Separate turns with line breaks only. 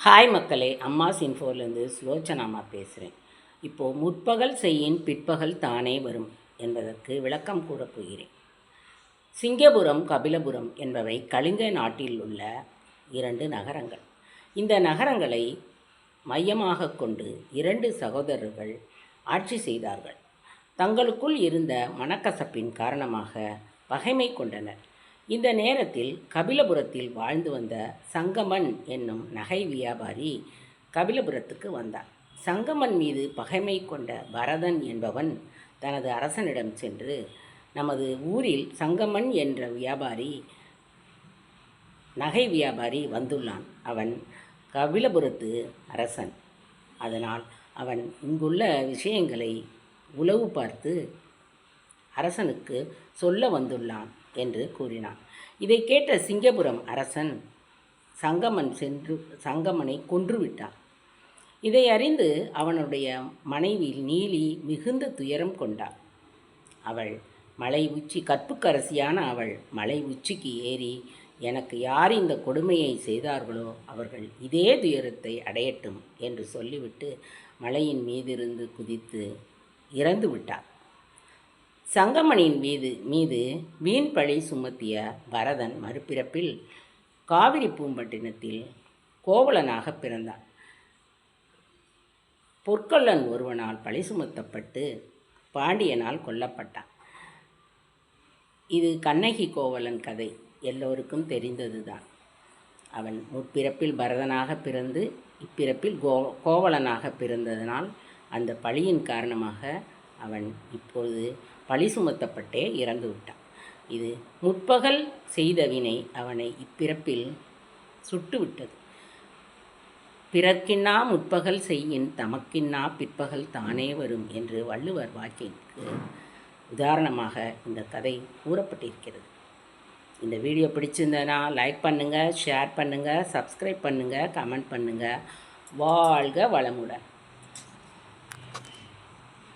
Hi மக்களே அம்மா சின்ஃபோர்லேருந்து சுலோச்சனாமா பேசுகிறேன் இப்போது முற்பகல் செய்யின் பிற்பகல் தானே வரும் என்பதற்கு விளக்கம் கூறப் போகிறேன். சிங்கபுரம் கபிலபுரம் என்பவை கலிங்க நாட்டில் உள்ள இரண்டு நகரங்கள். இந்த நகரங்களை மையமாக கொண்டு இரண்டு சகோதரர்கள் ஆட்சி செய்தார்கள். தங்களுக்குள் இருந்த மனக்கசப்பின் காரணமாக பகைமை கொண்டனர். இந்த நேரத்தில் கபிலபுரத்தில் வாழ்ந்து வந்த சங்கமன் என்னும் நகை வியாபாரி கபிலபுரத்துக்கு வந்தான். சங்கமன் மீது பகைமை கொண்ட பரதன் என்பவன் தனது அரசனிடம் சென்று நமது ஊரில் சங்கமன் என்ற வியாபாரி நகை வியாபாரி வந்துள்ளான். அவன் கபிலபுரத்து அரசன். அதனால் அவன் இங்குள்ள விஷயங்களை உளவு பார்த்து அரசனுக்கு சொல்ல வந்துள்ளான் என்று கூறினான். இதை கேட்ட சிங்கபுரம் அரசன் சங்கமன் சென்று சங்கமனை கொன்றுவிட்டான். இதை அறிந்து அவனுடைய மனைவி நீலி மிகுந்த துயரம் கொண்டாள். அவள் மலை உச்சி கற்புக்கரசியான அவள் மலை உச்சிக்கு ஏறி எனக்கு யார் இந்த கொடுமையை செய்தார்களோ அவர்கள் இதே துயரத்தை அடையட்டும் என்று சொல்லிவிட்டு மலையின் மீதிருந்து குதித்து இறந்து விட்டார் சங்கமனின் மீது மீது வீண் பழி சுமத்திய பரதன் மறுபிறப்பில் காவிரி பூம்பட்டினத்தில் கோவலனாக பிறந்தான். பொற்கொள்ளன் ஒருவனால் பழி சுமத்தப்பட்டு பாண்டியனால் கொல்லப்பட்டான். இது கண்ணகி கோவலன் கதை. எல்லோருக்கும் தெரிந்ததுதான். அவன் முற்பிறப்பில் பரதனாக பிறந்து இப்பிறப்பில் கோ கோவலனாக பிறந்ததனால் அந்த பழியின் காரணமாக அவன் இப்பொழுது பழி சுமத்தப்பட்டே இறந்து விட்டான். இது முற்பகல் செய்த வினை அவனை இப்பிறப்பில் சுட்டுவிட்டது. பிறர்க்கின்னா முற்பகல் செய்யின் தமக்கின்னா பிற்பகல் தானே வரும் என்று வள்ளுவர் வாக்கிற்கு உதாரணமாக இந்த கதை கூறப்பட்டிருக்கிறது. இந்த வீடியோ பிடிச்சிருந்தனா லைக் பண்ணுங்கள் ஷேர் பண்ணுங்கள் சப்ஸ்கிரைப் பண்ணுங்கள் கமெண்ட் பண்ணுங்கள் வாழ்க வளமுடன்.